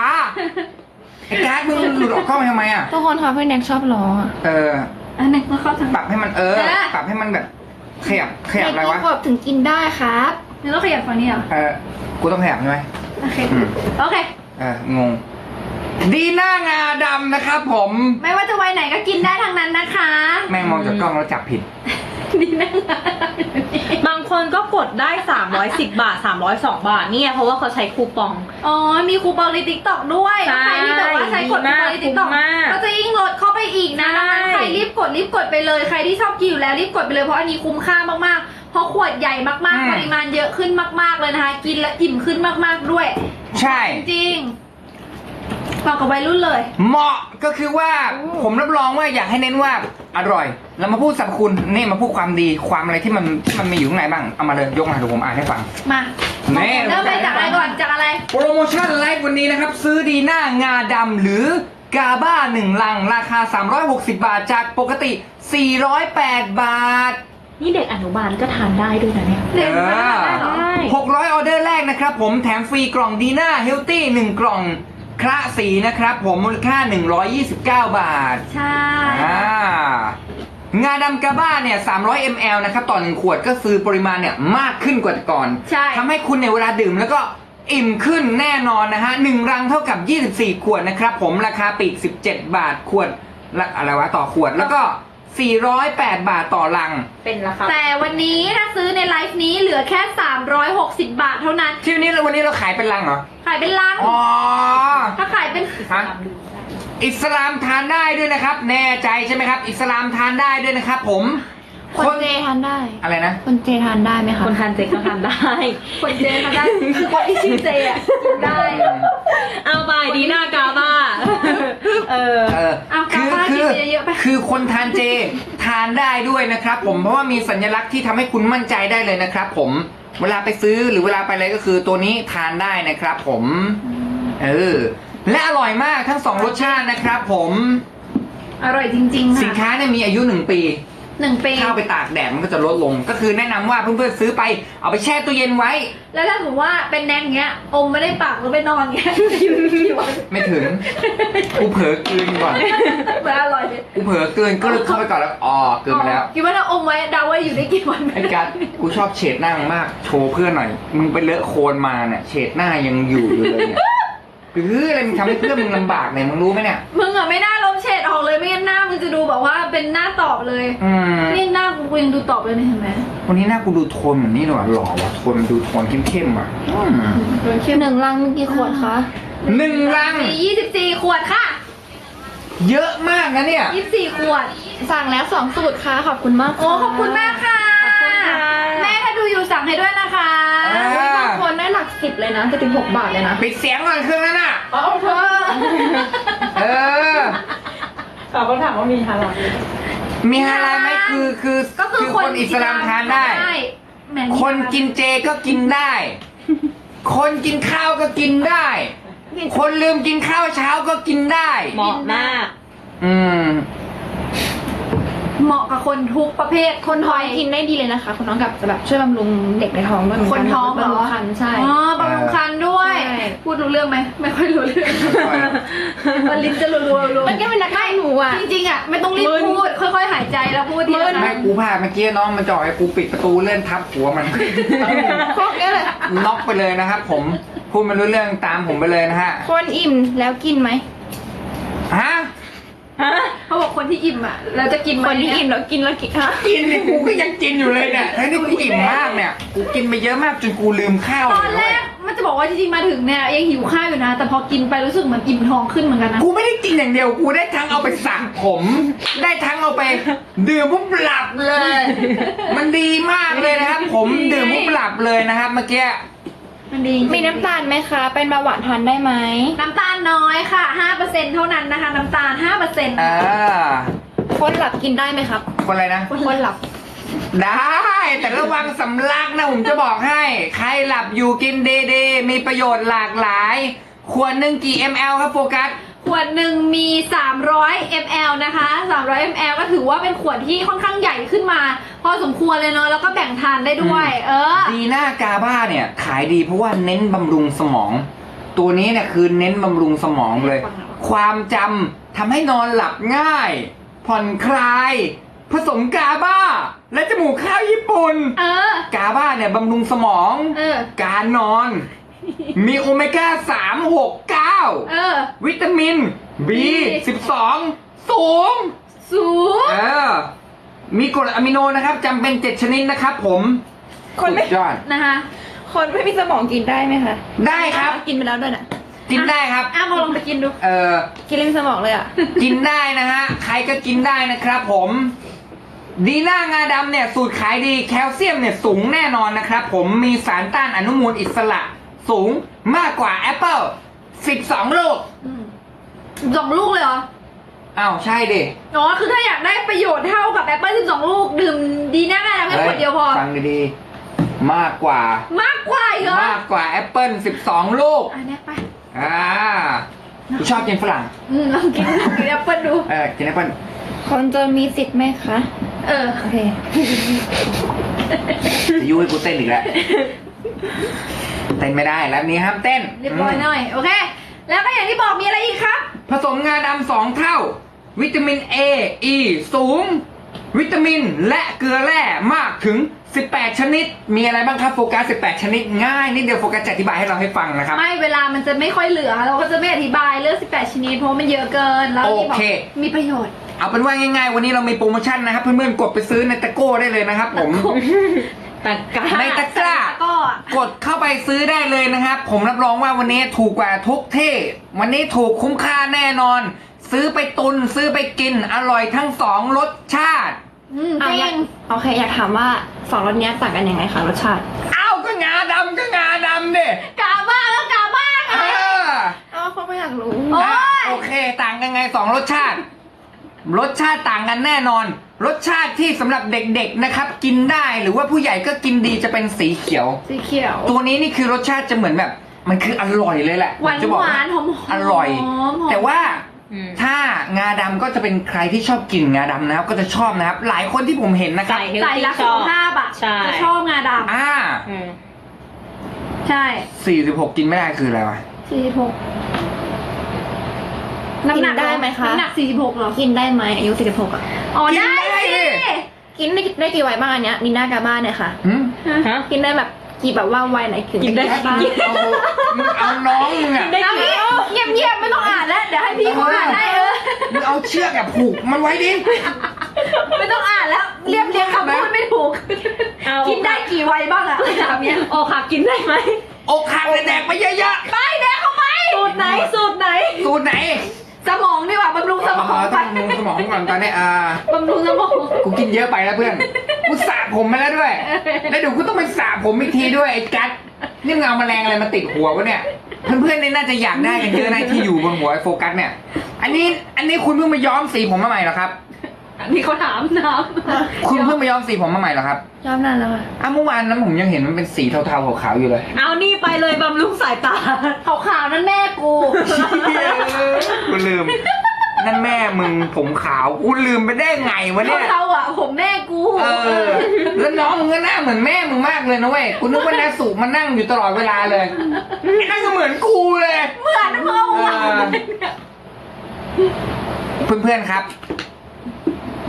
[SPEAKER 2] ไอ้การ์ดมึงหลุดออกกล้องไปทำไมอะ
[SPEAKER 5] ทุกคนค่ะพี่แน็กชอบล้ออะ
[SPEAKER 2] เออ
[SPEAKER 3] อันนี้มาเข้าทาง
[SPEAKER 2] ปรับให้มันเออ
[SPEAKER 3] นะ
[SPEAKER 2] ปรับให้มันแบบขยับขยับอะไร
[SPEAKER 5] เด็ก
[SPEAKER 2] วะ
[SPEAKER 5] กี่ขวบถึงกินได้ครับ
[SPEAKER 3] นี่ต้องขยับฝั่งนี้เหรอ
[SPEAKER 2] เออ กูต้องขยับใช่ไหม
[SPEAKER 3] โอเค
[SPEAKER 2] อืม
[SPEAKER 3] โอเค
[SPEAKER 2] เอองง ดีหน้างาดำนะครับผม
[SPEAKER 3] ไม่ว่าจะวัยไหนก็กินได้ทั้งนั้นนะคะ
[SPEAKER 2] แม่งมองจากกล้องแล้วจับผิด
[SPEAKER 3] ดีนะ
[SPEAKER 4] บางคนก็กดได้ 310 บาท 302 บาทเนี่ยเพราะว่าเขาใช้คูปอง
[SPEAKER 3] อ๋อ มีคูปองในติ๊กต็อกด้วย
[SPEAKER 4] ใช่
[SPEAKER 3] ใครที่แบบว่าใช้กดคูปองในติ๊กต็อก
[SPEAKER 4] คุ้มมาก
[SPEAKER 3] ก็จะยิ่งลดเข้าไปอีกนะ
[SPEAKER 4] ใช่
[SPEAKER 3] ดังนั้นใครรีบกดรีบกดไปเลย ใครที่ชอบกินอยู่แล้วรีบกดไปเลยเพราะอันนี้คุ้มค่ามากๆ เพราะขวดใหญ่มาก
[SPEAKER 2] อืม
[SPEAKER 3] ๆปริมาณเยอะขึ้นมาก ๆเลยนะคะ กินแล้วอิ่มขึ้นมากๆด้วย
[SPEAKER 2] ใช่
[SPEAKER 3] จริง เหมาะกับวัยรุ่นเลย
[SPEAKER 2] เหมาะก็คือว่าผมรับรองว่าอยากให้เน้นว่าอร่อย แล้วมาพูดสรรพคุณนี่มาพูดความดีความอะไรที่มันที่มันมีอยู่ข้างในบ้างเอามาเลยยกมาเดี๋ยวผมอ่านให้ฟัง
[SPEAKER 3] มา
[SPEAKER 2] แม่
[SPEAKER 3] เริ่มไปจากอะไรก่อนจากอะไร
[SPEAKER 2] โปรโมชั่นไลฟ์วันนี้นะครับ ซื้อดีหน้างาดำหรือกาบ้าหนึ่งลัง ราคา 360 บาทจากปกติ 408 บาท
[SPEAKER 4] นี่เด็กอนุบาลก็ทานได้ด้วยนะเนี่ย
[SPEAKER 3] เด็กมันทานได้เหรอ
[SPEAKER 4] ใช่
[SPEAKER 2] 600 ออเดอร์แรกนะครับ ผมแถมฟรีกล่องดีน่าเฮลตี้1กล่อง คระสีนะครับ ผมมูลค่า 129 บาท
[SPEAKER 3] ใช่
[SPEAKER 2] อ่างาดำกาบ้าเนี่ย 300 ml นะครับ ต่อหนึ่งขวดก็ซื้อปริมาณเนี่ยมากขึ้นกว่าแต่ก่อน
[SPEAKER 3] ใช่
[SPEAKER 2] ทำให้คุณในยเวลาดื่มแล้วก็อิ่มขึ้นแน่นอนนะฮะหนึ่งรังเท่ากับ 24 ขวดนะครับ ผมราคาปลีก 17 บาทขวดละอะไรวะต่อขวดแล้วก็ 408 บาทต่อลัง
[SPEAKER 4] เป็นราคา
[SPEAKER 3] แต่วันนี้ถ้าซื้อในไลฟ์นี้เหลือแค่ 360 บาทเท่านั้น
[SPEAKER 2] ที่วันนี้วันนี้เราขายเป็นลังเหรอ
[SPEAKER 3] ขายเป็นลัง
[SPEAKER 2] อ๋อ
[SPEAKER 3] ถ้าขายเป็น
[SPEAKER 2] ฮะ อิสลามทานได้ด้วยนะครับ แน่ใจใช่ไหมครับ อิสลามทานได้ด้วยนะครับผม
[SPEAKER 5] คนเจทานได้
[SPEAKER 2] อะไรนะ
[SPEAKER 5] คนเจทานได้ไหมคะ
[SPEAKER 4] คนทานเจก็ทานได้
[SPEAKER 3] คนเจเขาได้คือคนที่ชื่อเจอะกินได้
[SPEAKER 4] เอาไปดีหน้ากาบ้าเออ
[SPEAKER 2] เออ
[SPEAKER 3] เอากาบ้า
[SPEAKER 2] คื
[SPEAKER 3] กินเยอะๆไป
[SPEAKER 2] คือคนทานเจทานได้ด้วยนะครับ ผมเพราะว่ามีสัญลักษณ์ที่ทำให้คุณมั่นใจได้เลยนะครับ ผมเวลาไปซื้อหรือเวลาไปอะไรก็คือตัวนี้ทานได้นะครับ ผมเออและอร่อยมากทั้งสองรสชาตินะครับ ผม
[SPEAKER 3] อร่อยจริงๆ
[SPEAKER 2] สิน
[SPEAKER 3] ค่ะ
[SPEAKER 2] ค้าเนี่ยมีอายุหนึ่งปี
[SPEAKER 3] หนึ่งปี
[SPEAKER 2] ถ้าเอาไปตากแดดมันก็จะลดลง ก็คือแนะนำว่าเพื่อนๆซื้อไปเอาไปแช่ตู้เย็นไว้
[SPEAKER 3] แล้วถ้าสมมติว่าเป็นแนงเงี้ย อมไม่ได้ปากแล้วไปนอนเงี้ยอยู่กี่วัน
[SPEAKER 2] ไม่ถึง กูเผลอกลืนก่อน
[SPEAKER 3] เหมือนอร่อยเลย
[SPEAKER 2] กูเผลอกลืนก็เลยเข้าไปก่อนแล้วอ๋อกลืนไปแล้ว
[SPEAKER 3] คิดว่าถ้าอมไว้เดาว่าอยู่ได้กี่วัน
[SPEAKER 2] ไอ้กัสกูชอบเฉดหน้ามึงมาก โชว์เพื่อนหน่อย มึงไปเลอะโคลนมาเนี่ย เฉดหน้ายังอยู่อยู่เลยเนี่ย คืออะไรมึงทำให้เพื่อนมึงลำบากเนี่ยมึงรู้ไหมเนี่ย
[SPEAKER 3] มึงอะไม่น่าลบเฉดออกเลยไม่งั้นหน้ามึงจะดูแบบว่าเป็นหน้าตอบเลย
[SPEAKER 2] อืม
[SPEAKER 3] นี่หน้ากูกูยังดูตอบเลยนะเห็นไหม
[SPEAKER 2] วันนี้หน้ากูดูโทนเหมือนนี่หน่อยหล่อว่ะโทนมันดูโทนเข้มๆอะอืม
[SPEAKER 5] หนึ่งลังมีกี่ขวดคะ
[SPEAKER 2] หนึ่งลัง
[SPEAKER 3] มียี่สิบสี่ขวดค่ะ
[SPEAKER 2] เยอะมากนะเนี่ย
[SPEAKER 3] ยี่สิบสี่ขวด
[SPEAKER 5] สั่งแล้วสองสูตรค่ะ ขอบคุณมาก
[SPEAKER 3] โอ้ขอบคุณมากค่ะ
[SPEAKER 4] ขอบคุณค่ะ
[SPEAKER 3] แม่ถ้าดูอยู่สั่งให้ด้วยนะคะ
[SPEAKER 2] อ่า
[SPEAKER 5] อุ๊ยบางคนได้หลักสิบเลยนะจะถึงหกบาทเลยนะ
[SPEAKER 2] ปิดเสียงก่อนเครื่องนั้นอะ
[SPEAKER 5] อ๋อเธอ
[SPEAKER 2] เออ
[SPEAKER 4] ตอบคำถามว่ามีฮาลาล
[SPEAKER 2] มีอะไรไหมคือคือ
[SPEAKER 3] ก็คือ
[SPEAKER 2] คนอิสลามทานได้
[SPEAKER 3] แหม
[SPEAKER 2] คนกินเจก็กินได้ คนกินข้าวก็กินได้ คนลืมกินข้าวเช้าก็กินได้
[SPEAKER 4] เหมาะมาก
[SPEAKER 2] อืม
[SPEAKER 3] เหมาะกับคนทุกประเภท คน
[SPEAKER 5] ท้
[SPEAKER 3] ท้
[SPEAKER 5] อ
[SPEAKER 3] องย
[SPEAKER 5] กินได้ดีเลยนะคะคุณน้องกับแบบช่วยบำรุงเด็กในท้องด้วยเหมือน
[SPEAKER 3] ค
[SPEAKER 5] กัน
[SPEAKER 3] นท้องเหรอ
[SPEAKER 5] บำรุงคันใช่
[SPEAKER 3] อ๋อบำรุงคันด้วย
[SPEAKER 5] ใช่
[SPEAKER 3] พูดรู้เรื่องไหม ไม่ค่อยรู้เรื่อง
[SPEAKER 2] ค่อย
[SPEAKER 3] มันลิ้นจะรัวๆรัว
[SPEAKER 5] มันก็เป็นนักข่าวหนูอะ
[SPEAKER 3] จริงๆอะไม่ต้องรีบ
[SPEAKER 5] มึน
[SPEAKER 3] พูด ค่อยๆ หายใจแล้วพูดทีละ
[SPEAKER 2] ไม่
[SPEAKER 3] คำ
[SPEAKER 2] กูพลาดเมื่อกี้น้องมันจ่อยกูปิดประตูเลื่อนทับหัวมัน
[SPEAKER 5] พวกนี้เลย
[SPEAKER 2] น็อกไปเลยนะครับผม พูดไม่รู้เรื่องตามผมไปเลยนะฮะ
[SPEAKER 5] คนอิ่มแล้วกินไหม
[SPEAKER 2] ฮะ
[SPEAKER 3] เขาบอกคนที่อิ่มอะเราจะกินไหม
[SPEAKER 5] คนที่อิ่มแล้วกินแล้วกินฮะ
[SPEAKER 2] กินเนี่ยกูก็ยังกินอยู่เลยเนี่ยทั้งที่กูอิ่มมากเนี่ย กูกินไปเยอะมากจนกูลืมข้าว
[SPEAKER 3] ต
[SPEAKER 2] เล
[SPEAKER 3] อน
[SPEAKER 2] ย
[SPEAKER 3] แร
[SPEAKER 2] เว้ย
[SPEAKER 3] กมันจะบอกว่าจริงๆมาถึงเนี่ยยังหิวข้าวอยู่นะ แต่พอกินไปรู้สึกเหมือนอิ่มท้องขึ้นเหมือนกันนะ
[SPEAKER 2] กูไม่ได้กินอย่างเดียว กูได้ทั้งเอาไปสระผม ได้ทั้งเอาไป ดื่มปุ๊บหลับเลย มันดีมากเลยนะครับ ผมดื่มปุ๊บหลับเลยนะครับเมื่อกี้
[SPEAKER 3] มันดีจริงๆ
[SPEAKER 5] มีน้ำตาลไหมคะ เป็นเบาหวานทานได้ไหม
[SPEAKER 3] น้ำตาลน้อยค่ะ5%เท่านั้นนะคะ น้ำตาล5%
[SPEAKER 2] อ่า
[SPEAKER 5] คนหลับกินได้ไหมครับ
[SPEAKER 2] คนอะไรนะ
[SPEAKER 5] คนหลับ
[SPEAKER 2] ได้ แต่ระวังสำลักนะผมจะบอกให้ ใครหลับอยู่กินเดเดมีประโยชน์หลากหลายขวดหนึ่งกี่ ml ครับโฟกัส
[SPEAKER 3] ขวดหนึ่งมี 300 ml นะคะ 300 ml ก็ถือว่าเป็นขวดที่ค่อนข้างใหญ่ขึ้นมา พอสมควรเลยเนาะแล้วก็แบ่งทานได้ด้วย เออ
[SPEAKER 2] ดีน่ากาบ้าเนี่ย ขายดีเพราะว่าเน้นบำรุงสมอง ตัวนี้เนี่ยคือเน้นบำรุงสมองเลย ความจำทำให้นอนหลับง่าย ผ่อนคลาย ผสมกาบ้า และจมูกข้าวญี่ปุ่น
[SPEAKER 3] เออ
[SPEAKER 2] กาบ้าเนี่ยบำรุงสมอง
[SPEAKER 3] เออ
[SPEAKER 2] การนอน มีโอเมก้าสามหกเก้า
[SPEAKER 3] เออ
[SPEAKER 2] วิตามิน B 12สูง
[SPEAKER 3] สูง
[SPEAKER 2] เออมีกรดอะมิโนนะครับจำเป็น7ชนิดนะครับผม
[SPEAKER 5] คนไม่
[SPEAKER 2] สุดยอด
[SPEAKER 3] นะคะ
[SPEAKER 5] คนไม่มีสมองกินได้ไหมคะ
[SPEAKER 2] ได้ครับ
[SPEAKER 5] กินไปแล้วด้วยนะ
[SPEAKER 2] กินได้ครับ
[SPEAKER 3] อ้ามาลองไปกินดู
[SPEAKER 2] เออ
[SPEAKER 5] กินเล่นสมองเลยอะ
[SPEAKER 2] กินได้นะฮะ ใครก็กินได้นะครับผม ดีน่างาดำเนี่ยสูตรขายดีแคลเซียมเนี่ยสูงแน่นอนนะครับผมมีสารต้านอนุมูลอิสระ สูงมากกว่าแอปเปิล12 ลูก
[SPEAKER 3] อืมสองลูกเลยเหรอ
[SPEAKER 2] อ้าวใช่ดิ
[SPEAKER 3] อ๋อ คือถ้าอยากได้ประโยชน์เท่ากับแอปเปิ้ล12 ลูก ดื่มดีน่าแค่ขวดเดียวพอ
[SPEAKER 2] ฟังดีๆ มากกว่า
[SPEAKER 3] มากกว่าอีกเหรอ
[SPEAKER 2] มากกว่าแอปเปิล12 ลูก
[SPEAKER 3] อันนี้ไป
[SPEAKER 2] อ่ากูชอบกินฝรั่ง
[SPEAKER 3] อืมลองกินกินแอปเปิ้ลดู
[SPEAKER 2] เออกินแอปเปิล
[SPEAKER 5] คนจะมีสิทธิ์ไหมคะ
[SPEAKER 3] เออ
[SPEAKER 5] โอเค
[SPEAKER 2] จะยุให้กูเต้นอีกแล้ว เต้นไม่ได้แล้วนี้ห้ามเต้น
[SPEAKER 3] เรียบร้อยหน่อย โอเค แล้วก็อย่างที่บอกมีอะไรอีกครับ
[SPEAKER 2] ผสมงาดำสองเท่า วิตามิน A E สูง วิตามินและเกลือแร่มากถึง 18 ชนิด มีอะไรบ้างครับโฟกัส 18 ชนิด ง่ายนิดเดียวโฟกัสจะอธิบายให้เราให้ฟังนะครับ
[SPEAKER 3] ไม่เวลามันจะไม่ค่อยเหลือ เราก็จะไม่อธิบายเรื่อง 18 ชนิดเพราะมันเยอะเกินแล้วนี่บ
[SPEAKER 2] โอเค
[SPEAKER 3] มีประโยชน์
[SPEAKER 2] เอาเป็นว่าง่ายๆ วันนี้เรามีโปรโมชั่นนะครับ เพื่อนๆ กดไปซื้อในตะโก้ได้เลยนะครับผม
[SPEAKER 4] ตะกร้า
[SPEAKER 2] ในตะกร้า
[SPEAKER 3] ก็
[SPEAKER 2] กดเข้าไปซื้อได้เลยนะครับ ผมรับรองว่าวันนี้ถูกกว่าทุกที่ วันนี้ถูกคุ้มค่าแน่นอน ซื้อไปตุนซื้อไปกินอร่อยทั้งสองรสชาติ
[SPEAKER 3] อืม
[SPEAKER 5] อะ
[SPEAKER 3] จริ
[SPEAKER 5] อยาก
[SPEAKER 3] ง
[SPEAKER 5] โอเค อยากถามว่าสองรสเนี้ยต่างกันยังไงคะรสชาติ
[SPEAKER 2] เอ้าก็งาดำก็งาดำดิ
[SPEAKER 3] กาบ้างแล้วกาบ้าง
[SPEAKER 2] เอ
[SPEAKER 3] อะ
[SPEAKER 2] อ
[SPEAKER 5] อ๋อคนไม่อยากรู้
[SPEAKER 3] โอ๊ย
[SPEAKER 2] อะโอเค ต่างกันไงสองรสชาติ รสชาติต่างกันแน่นอน รสชาติที่สำหรับเด็กๆนะครับ กินได้หรือว่าผู้ใหญ่ก็กินดีจะเป็นสีเขียว
[SPEAKER 3] สีเขียว
[SPEAKER 2] ตัวนี้นี่คือรสชาติจะเหมือนแบบ มันคืออร่อยเลยแหละ
[SPEAKER 3] หวาน
[SPEAKER 2] ผมจะบอก
[SPEAKER 3] หวานหอมๆ
[SPEAKER 2] อร่อย
[SPEAKER 3] หอมๆ
[SPEAKER 2] แต่ว่า
[SPEAKER 4] อืม
[SPEAKER 2] ถ้างาดำก็จะเป็นใครที่ชอบกินงาดำนะครับ ก็จะชอบนะครับ หลายคนที่ผมเห็นนะครับ
[SPEAKER 4] ใส่เฮล
[SPEAKER 3] ใส่
[SPEAKER 4] ตี้
[SPEAKER 3] รัก
[SPEAKER 4] ช
[SPEAKER 3] สุ
[SPEAKER 4] อ
[SPEAKER 3] ข
[SPEAKER 4] บ
[SPEAKER 3] ภาพอะ
[SPEAKER 4] ใช่
[SPEAKER 3] จะชอบงาด
[SPEAKER 2] อ่า
[SPEAKER 4] อืมำ
[SPEAKER 3] ใช่
[SPEAKER 2] 46 กินไม่ได้คืออะไรวะ
[SPEAKER 3] สี่สิบหก น้ำหนัก
[SPEAKER 5] กินได้ไหมคะ
[SPEAKER 3] น้ำหนักสี่สิบหกเหรอ
[SPEAKER 5] กินได้ไหมอายุ46อะ
[SPEAKER 3] อ๋อ
[SPEAKER 2] กิน
[SPEAKER 3] ได้
[SPEAKER 2] ได้
[SPEAKER 3] สิ
[SPEAKER 2] ดิ
[SPEAKER 5] กินได้ได้กี่วัยบ้างอันเนี้ยนีน่ากาบ้าเนี่ยค่ะ
[SPEAKER 2] หืม
[SPEAKER 4] ฮะ
[SPEAKER 5] กินได้แบบกี่แบบว่าวัยไหนถึง
[SPEAKER 4] กินได้
[SPEAKER 5] จะบ้าง
[SPEAKER 2] เอามึงเอาน้องมึงอะ
[SPEAKER 4] ได้
[SPEAKER 3] เอา
[SPEAKER 4] กี่
[SPEAKER 3] งี้เงียบเงียบๆไม่ต้องอ่านแล้ว เดี๋ยวให้พี่เขาอ่านให้เออ
[SPEAKER 2] มึงเอาเชือกแบบผูกมันไว้ดิ
[SPEAKER 3] ไม่ต้องอ่านแล้ว เรียบเรียงคำพูดไม่ถูก
[SPEAKER 4] เอา
[SPEAKER 3] กินได้กี่วัยบ้างอะถามเนี้ย
[SPEAKER 4] โอค่ะกินได้ไหม
[SPEAKER 2] อกหักเลยแดกไปเยอะ
[SPEAKER 3] ไปแดกเข้าไป
[SPEAKER 4] สูตรไหนสูตรไหน
[SPEAKER 2] ๆ สูตรไหน
[SPEAKER 3] สมองดีกว่าบำรุงสมอง
[SPEAKER 2] เออ
[SPEAKER 3] ไป
[SPEAKER 2] ต้องมุงสมองก่อนตอนนี้อ่า
[SPEAKER 3] บำรุงสมอง
[SPEAKER 2] กูกินเยอะไปแล้วเพื่อนกูสระผมมาแล้วด้วย แล้วเดี๋ยวกูต้องไปสระผมอีกทีด้วยไอ้กัดนี่มึงเอาแมลงอะไรมาติดหัววะเนี่ย เพื่อนๆนี่น่าจะอยากได้กันเยอะนะที่อยู่บนหัวไอ้โฟกัสเนี่ย อันนี้อันนี้คุณเพิ่งมาย้อมสีผมมาใหม่เหรอครับ
[SPEAKER 3] อั นนี้เขาถามน้
[SPEAKER 2] คุณเพิ่งมาย้อมสีผมมาใหม่เหรอครับ
[SPEAKER 5] ชอบนานแล้วค่ะ
[SPEAKER 2] อ้าวเมื่อวานนั้นผมยังเห็นมันเป็นสีเทาๆขาวๆอยู่เลย
[SPEAKER 4] เอานี่ไปเลยบำรุงสายตาำ
[SPEAKER 3] ขาวๆนั่นแม่กู
[SPEAKER 2] กูลืม นั่นแม่มึงผมขาวกูลืมไปได้ไงวะเนี่ย
[SPEAKER 3] เขาๆอะ ผมแม่กู
[SPEAKER 2] เออแล้วน้องมึงก็หน้าเหมือนแม่มึงมากเลยนะเว้ยกูนึกว่านาสุมานั่งอยู่ตลอดเวลาเลยไอ้นั่นก็เหมือนกูเลย
[SPEAKER 3] เหมือนมึงเอาหัว
[SPEAKER 2] เออเพื่อนๆครับ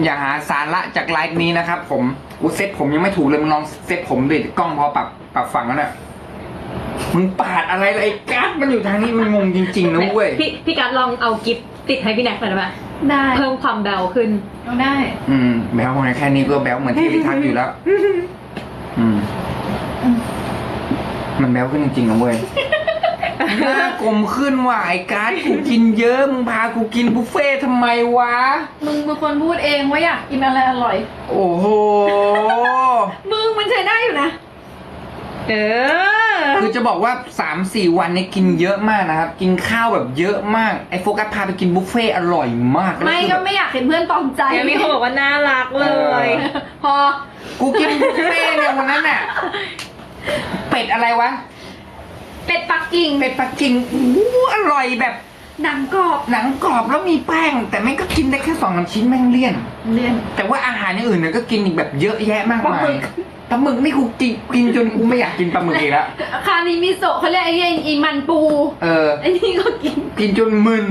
[SPEAKER 2] อย่าหาสาระจากไลฟ์นี้นะครับผมกูเซ็ตผมยังไม่ถูกเลยมึงลองเซ็ตผมดิกล้องพอปรับปรับฝั่งแล้วน่ะมึงปาดอะไรเลยไอ้กัสมันอยู่ทางนี้มันงงจริงๆนะเว้ย
[SPEAKER 4] พี่พี่กัดลองเอากิฟต์ติดให้พี่แน็กหน่อยได้ไหม
[SPEAKER 3] ได้
[SPEAKER 4] เพิ่มความแบวขึ้น
[SPEAKER 3] เอาได้
[SPEAKER 2] อืมแบลไงแค่นี้ก็แบลเหมือนที่พิทักษ์อยู่แล้ว อืมมันแบลขึ้นจริงๆนะเว้ย หน้ากลมขึ้นว่ะไอ้การ์ดกูกินเยอะมึงพากูกินบุฟเฟ่ต์ทำไมวะ
[SPEAKER 3] มึงเป็นคนพูดเองว่าอยากกินอะไรอร่อย
[SPEAKER 2] โอ้โห
[SPEAKER 3] มึงมันใช้ได้อยู่นะ
[SPEAKER 4] เออ
[SPEAKER 2] คือจะบอกว่าสามสี่วันนี้กินเยอะมากนะครับ กินข้าวแบบเยอะมาก ไอ้โฟกัสพาไปกินบุฟเฟ่ต์อร่อยมาก
[SPEAKER 3] ไม่
[SPEAKER 2] แล้วคือ
[SPEAKER 3] ก็
[SPEAKER 2] แบบ
[SPEAKER 3] ไม่อยากเห็นเพื่อนตอมใจ
[SPEAKER 4] เดี๋ยวมีคนบอกว่าน่ารักเลย
[SPEAKER 3] พอ
[SPEAKER 2] กูกินบุฟเฟ่ต์เนี่ยวันนั้นน่ะ เป็ดอะไรวะ
[SPEAKER 3] เป็ดปักกิ่ง
[SPEAKER 2] เป็ดปักกิ่งอู้อร่อยแบบ
[SPEAKER 3] หนังกรอบ
[SPEAKER 2] หนังกรอบแล้วมีแป้ง แต่แม่งก็กินได้แค่สองสามชิ้นแม่งเลี่ยน
[SPEAKER 3] เรียน
[SPEAKER 2] แต่ว่าอาหารอย่างอื่นเนี่ยก็กินอีกแบบเยอะแยะมาก
[SPEAKER 3] ปลา
[SPEAKER 2] มา
[SPEAKER 3] หมึ
[SPEAKER 2] ย
[SPEAKER 3] ก
[SPEAKER 2] ปลาหมึกนี่กูกินกินจนกูไม่อยากกินปลาหมึกอีกแล้ว
[SPEAKER 3] คานิมิโซะเขาเรียกไอ้เนี่ยอีมันปู
[SPEAKER 2] เออ
[SPEAKER 3] ไอ้นี่ก็กิน
[SPEAKER 2] กินจนมึน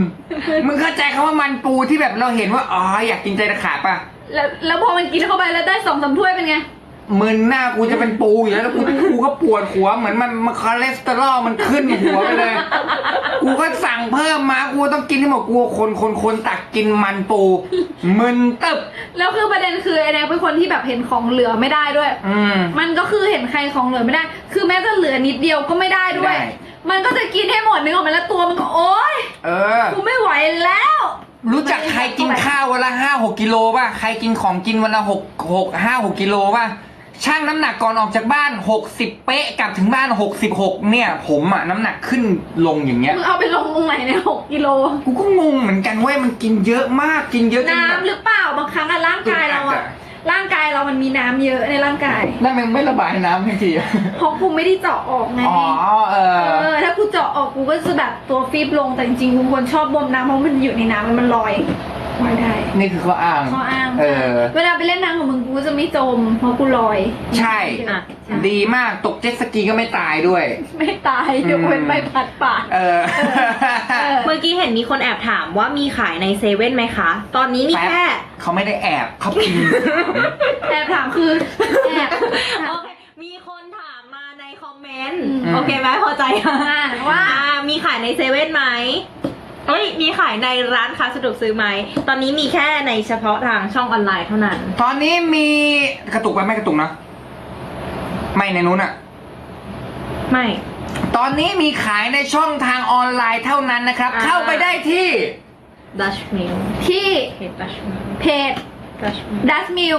[SPEAKER 2] มึงเข้าใจคำว่ามันปูที่แบบเราเห็นว่า อ๋อ อยากกินใจตะขาบป่ะ
[SPEAKER 3] แล้วแล้วพอมันกินเข้าไปแล้วได้สองสามถ้วยเป็นไง
[SPEAKER 2] มึนหน้ากูจะเป็นปูอยู่แล้วแล้วกูกูก็ปวดหัวเหมือนมันมันคอเลสเตอรอลมันขึ้นหัวไปเลย กูก็สั่งเพิ่มมากูต้องกินให้หมดกูคนคนคนตักกินมันปูมึนตึบ
[SPEAKER 3] แล้วคือประเด็นคือไอ้แนกเป็นคนที่แบบเห็นของเหลือไม่ได้ด้วย
[SPEAKER 2] อืม
[SPEAKER 3] มันก็คือเห็นใครของเหลือไม่ได้ คือแม้จะเหลือนิดเดียวก็ไม่ได้ด้วย
[SPEAKER 2] ไม่ได้
[SPEAKER 3] มันก็จะกินให้หมดนึกออกไหมแล้วตัวมันก็โอ๊ย
[SPEAKER 2] เออ
[SPEAKER 3] กูไม่ไหวแล้ว
[SPEAKER 2] รู้จักใครกินข้าววันละห้าหกกิโลป่ะ ใครกินของกินวันละหกหกห้าหกกิโลป่ะ ช่างน้ำหนักก่อนออกจากบ้านหกสิบเป๊ะกลับถึงบ้านหกสิบหกเนี่ย ผมอะน้ำหนักขึ้นลงอย่างเงี้ย
[SPEAKER 3] มึงเอาไปลงรงไหนในหกกิโล
[SPEAKER 2] กูก็งงเหมือนกันเว้ยมันกินเยอะมากกินเยอะจน
[SPEAKER 3] น้ำ
[SPEAKER 2] แบบ
[SPEAKER 3] หรือเปล่าบางครั้งอะร่างกายเราอะร่างกายเรามันมีน้ำเยอะในร่างกาย
[SPEAKER 2] นั่นมันไม่ระบายน้ำทันที
[SPEAKER 3] เพราะกูไม่ได้เจาะออกไง
[SPEAKER 2] อ๋อเออ
[SPEAKER 3] เออถ้ากูเจาะออกกูก็จะแบบตัวฟีบลงแต่จริงๆกูควรชอบบมน้ำเพราะมันอยู่ในน้ำแล้วมันลอย ลอยได้
[SPEAKER 2] นี่คือข้ออ้าง
[SPEAKER 3] ข้ออ้าง
[SPEAKER 2] เออ
[SPEAKER 3] เวลาไปเล่นน้ำกับมึงกูก็จะไม่จม เพราะกูลอย
[SPEAKER 2] ใช่
[SPEAKER 4] อะ
[SPEAKER 2] ดีมากตกเจ็ตสกีก็ไม่ตายด้วย
[SPEAKER 3] ไม่ตายยกเว้นใบพัดป่าด
[SPEAKER 2] เออ
[SPEAKER 3] เออ
[SPEAKER 4] เมื่อกี้เห็นมีคนแอบถามว่ามีขายในเซเว่นไหมคะ ตอนนี้มีแค่
[SPEAKER 2] เขาไม่ได้แอบเขาพิมพ์
[SPEAKER 3] แอบถามคือแอบ
[SPEAKER 4] โอเคมีคนถามมาในคอมเมนต์
[SPEAKER 3] อืม
[SPEAKER 4] โอเคไหมพอใจยัง
[SPEAKER 3] อ่าว่า
[SPEAKER 4] อ่ามีขายในเซเว่นไหม เอ้ย มีขายในร้านค้าสะดวกซื้อไหม ตอนนี้มีแค่ในเฉพาะทางช่องออนไลน์เท่านั้น
[SPEAKER 2] ตอนนี้มีกระตุกไปไม่กระตุกนะ ไม่ในนู้นอะ
[SPEAKER 4] ไม่
[SPEAKER 2] ตอนนี้มีขายในช่องทางออนไลน์เท่านั้นนะครับ
[SPEAKER 4] อ่า
[SPEAKER 2] เข้าไปได้ที่
[SPEAKER 4] Dutch Mill
[SPEAKER 3] ที่
[SPEAKER 4] เพจ Dutch Mill
[SPEAKER 3] เพจ
[SPEAKER 4] Dutch Mill
[SPEAKER 3] ดัชมิล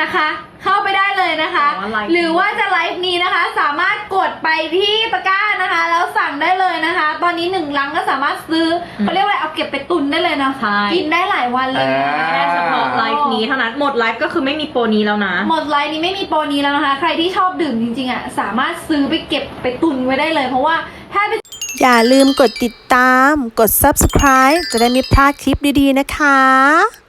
[SPEAKER 3] นะคะ เข้าไปได้เลยนะคะ
[SPEAKER 4] อ๋อไลฟ์
[SPEAKER 3] หรือว่าจะไลฟ์นี้นะคะ สามารถกดไปที่ตะกร้านะคะ แล้วสั่งได้เลยนะคะ ตอนนี้หนึ่งลังก็สามารถซื้อเขาเรียกว่าอะไรเอาเก็บไปตุนได้เลยเนาะ
[SPEAKER 4] ใช่
[SPEAKER 3] กินได้หลายวันเลยนะ
[SPEAKER 2] อ่า
[SPEAKER 4] แค่เฉพาะไลฟ์นี้เท่านั้น หมดไลฟ์ก็คือไม่มีโปรนี้แล้วนะ
[SPEAKER 3] หมดไลน์นี้ไม่มีโปรนี้แล้วนะคะ ใครที่ชอบดื่มจริงๆอะสามารถซื้อไปเก็บไปตุนไว้ได้เลย เพราะว่าถ้าไป
[SPEAKER 1] อย่าลืมกดติดตาม กด subscribe จะได้ไม่พลาดคลิปดีๆนะคะ